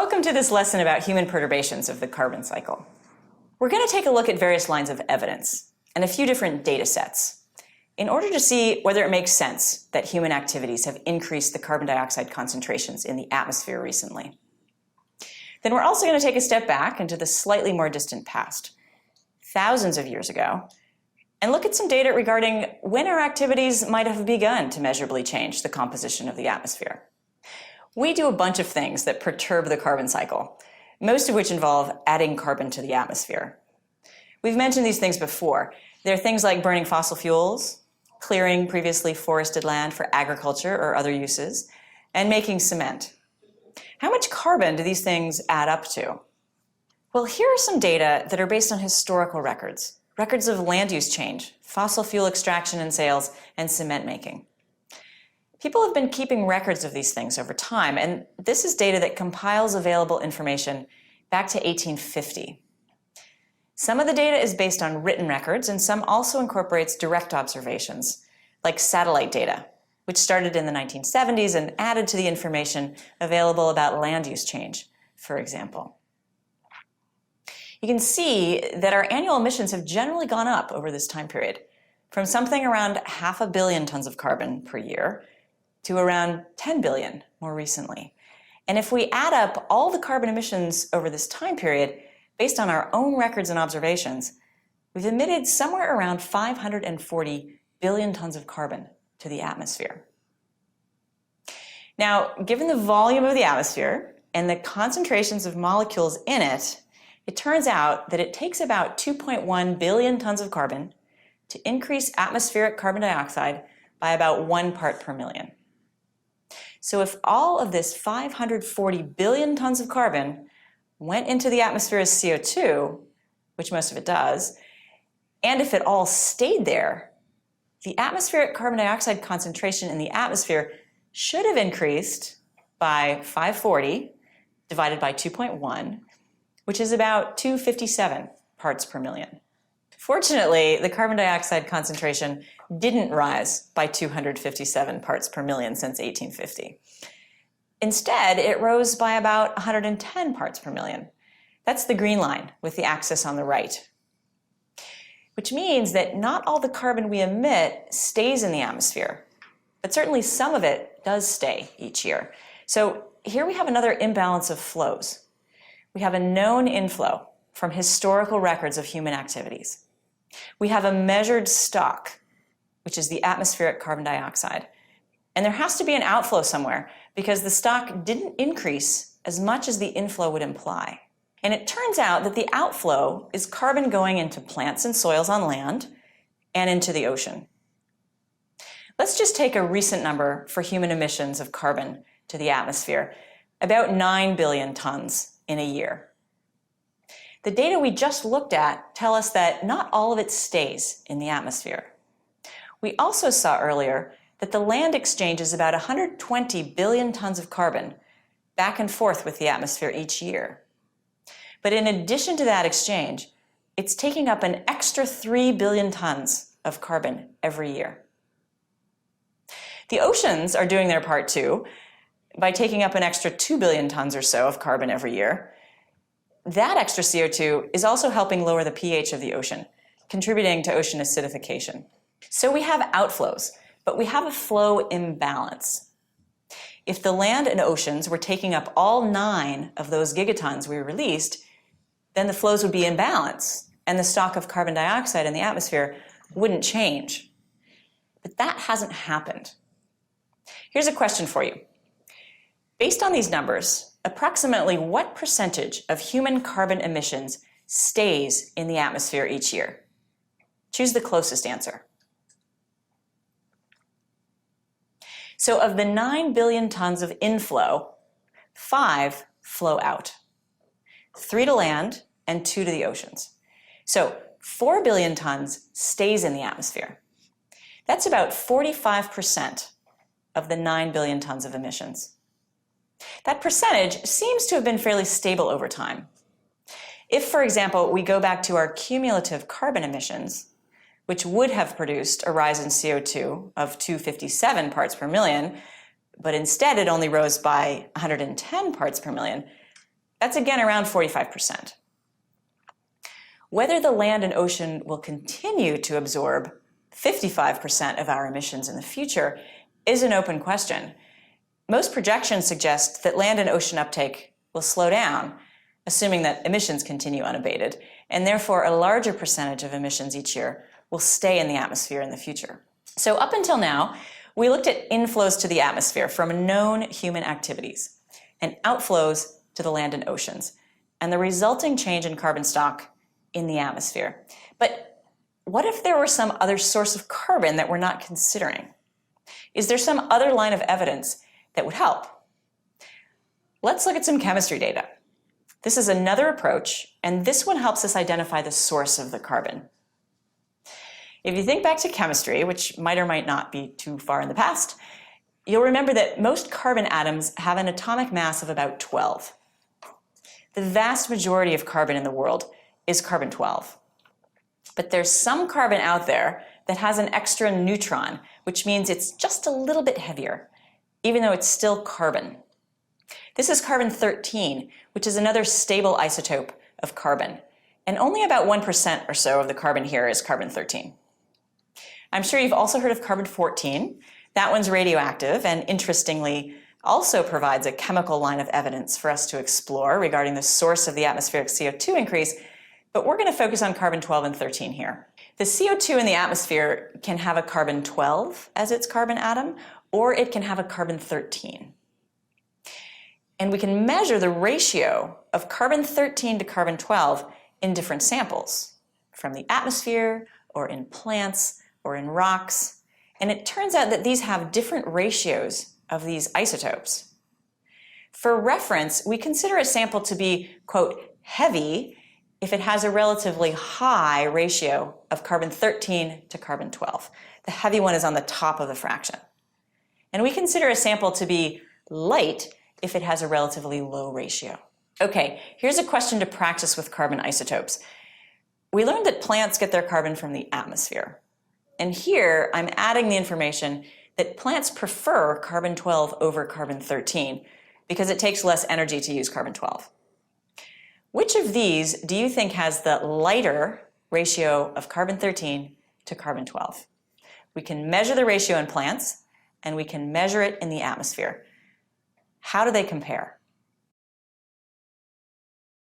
Welcome to this lesson about human perturbations of the carbon cycle. We're going to take a look at various lines of evidence and a few different data sets in order to see whether it makes sense that human activities have increased the carbon dioxide concentrations in the atmosphere recently. Then we're also going to take a step back into the slightly more distant past, thousands of years ago, and look at some data regarding when our activities might have begun to measurably change the composition of the atmosphere. We do a bunch of things that perturb the carbon cycle, most of which involve adding carbon to the atmosphere. We've mentioned these things before. They're things like burning fossil fuels, clearing previously forested land for agriculture or other uses, and making cement. How much carbon do these things add up to? Well, here are some data that are based on historical records, records of land use change, fossil fuel extraction and sales, and cement making. People have been keeping records of these things over time, and this is data that compiles available information back to 1850. Some of the data is based on written records, and some also incorporates direct observations, like satellite data, which started in the 1970s and added to the information available about land use change, for example. You can see that our annual emissions have generally gone up over this time period, from something around half a billion tons of carbon per year to around 10 billion more recently. And if we add up all the carbon emissions over this time period, based on our own records and observations, we've emitted somewhere around 540 billion tons of carbon to the atmosphere. Now, given the volume of the atmosphere and the concentrations of molecules in it, it turns out that it takes about 2.1 billion tons of carbon to increase atmospheric carbon dioxide by about one part per million. So if all of this 540 billion tons of carbon went into the atmosphere as CO2, which most of it does, and if it all stayed there, the atmospheric carbon dioxide concentration in the atmosphere should have increased by 540 divided by 2.1, which is about 257 parts per million. Fortunately, the carbon dioxide concentration didn't rise by 257 parts per million since 1850. Instead, it rose by about 110 parts per million. That's the green line with the axis on the right. Which means that not all the carbon we emit stays in the atmosphere, but certainly some of it does stay each year. So here we have another imbalance of flows. We have a known inflow from historical records of human activities. We have a measured stock which is the atmospheric carbon dioxide. And there has to be an outflow somewhere because the stock didn't increase as much as the inflow would imply. And it turns out that the outflow is carbon going into plants and soils on land and into the ocean. Let's just take a recent number for human emissions of carbon to the atmosphere, about 9 billion tons in a year. The data we just looked at tell us that not all of it stays in the atmosphere. We also saw earlier that the land exchanges about 120 billion tons of carbon back and forth with the atmosphere each year. But in addition to that exchange, it's taking up an extra 3 billion tons of carbon every year. The oceans are doing their part too by taking up an extra 2 billion tons or so of carbon every year. That extra CO2 is also helping lower the pH of the ocean, contributing to ocean acidification. So we have outflows, but we have a flow imbalance. If the land and oceans were taking up all nine of those gigatons we released, then the flows would be in balance and the stock of carbon dioxide in the atmosphere wouldn't change. But that hasn't happened. Here's a question for you. Based on these numbers, approximately what percentage of human carbon emissions stays in the atmosphere each year? Choose the closest answer. So of the 9 billion tons of inflow, five flow out. Three to land and two to the oceans. So 4 billion tons stays in the atmosphere. That's about 45% of the 9 billion tons of emissions. That percentage seems to have been fairly stable over time. If, for example, we go back to our cumulative carbon emissions, which would have produced a rise in CO2 of 257 parts per million, but instead it only rose by 110 parts per million, That's again around 45%. Whether the land and ocean will continue to absorb 55% of our emissions in the future is an open question. Most projections suggest that land and ocean uptake will slow down, assuming that emissions continue unabated, and therefore a larger percentage of emissions each year will stay in the atmosphere in the future. So, up until now, we looked at inflows to the atmosphere from known human activities and outflows to the land and oceans, and the resulting change in carbon stock in the atmosphere. But what if there were some other source of carbon that we're not considering? Is there some other line of evidence that would help? Let's look at some chemistry data. This is another approach, and this one helps us identify the source of the carbon. If you think back to chemistry, which might or might not be too far in the past, you'll remember that most carbon atoms have an atomic mass of about 12. The vast majority of carbon in the world is carbon 12. But there's some carbon out there that has an extra neutron, which means it's just a little bit heavier, even though it's still carbon. This is carbon 13, which is another stable isotope of carbon. And only about 1% or so of the carbon here is carbon 13. I'm sure you've also heard of carbon 14. That one's radioactive and interestingly also provides a chemical line of evidence for us to explore regarding the source of the atmospheric CO2 increase, but we're going to focus on carbon 12 and 13 here. The CO2 in the atmosphere can have a carbon 12 as its carbon atom, or it can have a carbon 13. And we can measure the ratio of carbon 13 to carbon 12 in different samples, from the atmosphere, or in plants, or in rocks. And it turns out that these have different ratios of these isotopes. For reference, we consider a sample to be, quote, heavy if it has a relatively high ratio of carbon 13 to carbon 12. The heavy one is on the top of the fraction. And we consider a sample to be light if it has a relatively low ratio. Okay, here's a question to practice with carbon isotopes. We learned that plants get their carbon from the atmosphere. And here I'm adding the information that plants prefer carbon 12 over carbon 13 because it takes less energy to use carbon 12. Which of these do you think has the lighter ratio of carbon 13 to carbon 12? We can measure the ratio in plants and we can measure it in the atmosphere. How do they compare?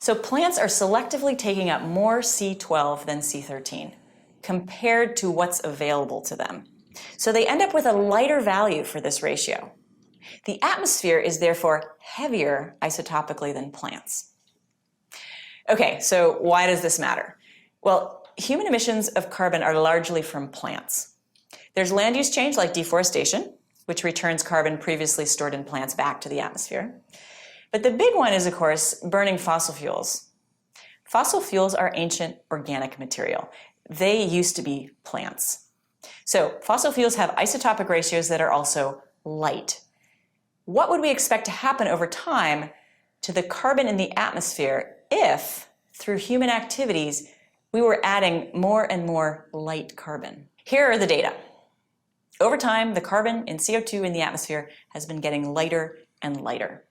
So plants are selectively taking up more C12 than C13 compared to what's available to them. So they end up with a lighter value for this ratio. The atmosphere is therefore heavier isotopically than plants. Okay, so why does this matter? Well, human emissions of carbon are largely from plants. There's land use change like deforestation, which returns carbon previously stored in plants back to the atmosphere. But the big one is, of course, burning fossil fuels. Fossil fuels are ancient organic material. They used to be plants. So fossil fuels have isotopic ratios that are also light. What would we expect to happen over time to the carbon in the atmosphere if, through human activities, we were adding more and more light carbon? Here are the data. Over time, the carbon and CO2 in the atmosphere has been getting lighter and lighter.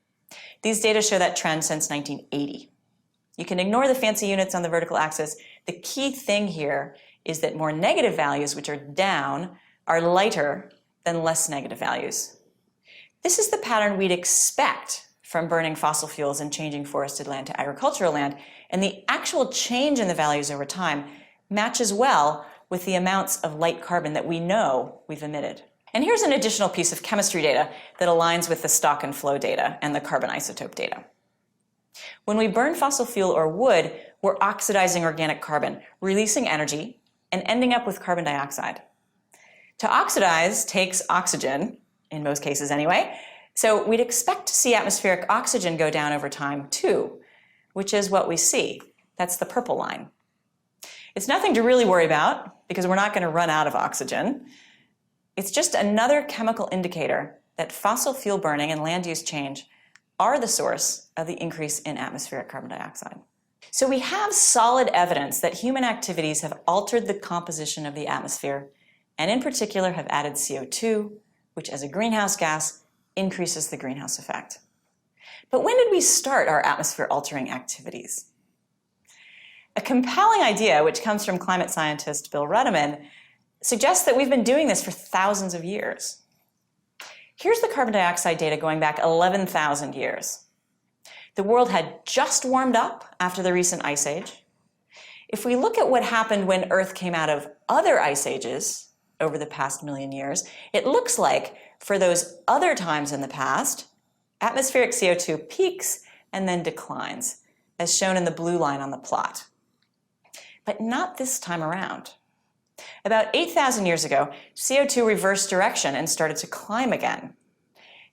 These data show that trend since 1980. You can ignore the fancy units on the vertical axis. The key thing here is that more negative values, which are down, are lighter than less negative values. This is the pattern we'd expect from burning fossil fuels and changing forested land to agricultural land, and the actual change in the values over time matches well with the amounts of light carbon that we know we've emitted. And here's an additional piece of chemistry data that aligns with the stock and flow data and the carbon isotope data. When we burn fossil fuel or wood, we're oxidizing organic carbon, releasing energy, and ending up with carbon dioxide. To oxidize takes oxygen, in most cases anyway, so we'd expect to see atmospheric oxygen go down over time too, which is what we see. That's the purple line. It's nothing to really worry about because we're not going to run out of oxygen. It's just another chemical indicator that fossil fuel burning and land use change are the source of the increase in atmospheric carbon dioxide. So we have solid evidence that human activities have altered the composition of the atmosphere, and in particular have added CO2, which as a greenhouse gas increases the greenhouse effect. But when did we start our atmosphere altering activities? A compelling idea, which comes from climate scientist Bill Rudiman, suggests that we've been doing this for thousands of years. Here's the carbon dioxide data going back 11,000 years. The world had just warmed up after the recent ice age. If we look at what happened when Earth came out of other ice ages over the past million years, it looks like for those other times in the past, atmospheric CO2 peaks and then declines, as shown in the blue line on the plot. But not this time around. About 8,000 years ago, CO2 reversed direction and started to climb again.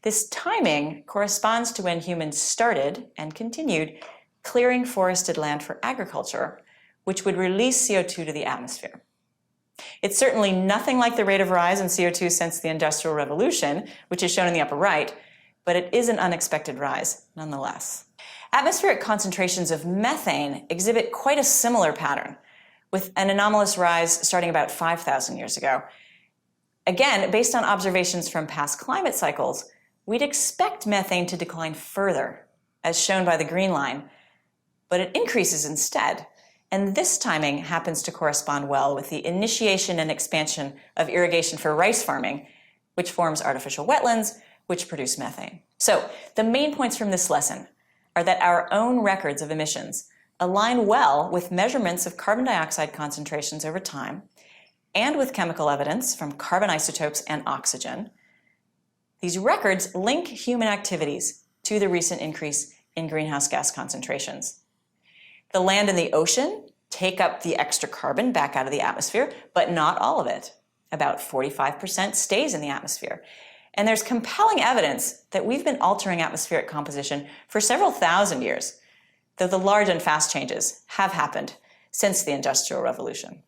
This timing corresponds to when humans started and continued clearing forested land for agriculture, which would release CO2 to the atmosphere. It's certainly nothing like the rate of rise in CO2 since the Industrial Revolution, which is shown in the upper right, but it is an unexpected rise nonetheless. Atmospheric concentrations of methane exhibit quite a similar pattern, with an anomalous rise starting about 5,000 years ago. Again, based on observations from past climate cycles, we'd expect methane to decline further, as shown by the green line, but it increases instead. And this timing happens to correspond well with the initiation and expansion of irrigation for rice farming, which forms artificial wetlands, which produce methane. So, the main points from this lesson are that our own records of emissions align well with measurements of carbon dioxide concentrations over time and with chemical evidence from carbon isotopes and oxygen. These records link human activities to the recent increase in greenhouse gas concentrations. The land and the ocean take up the extra carbon back out of the atmosphere, but not all of it. About 45% stays in the atmosphere. And there's compelling evidence that we've been altering atmospheric composition for several thousand years though the large and fast changes have happened since the Industrial Revolution.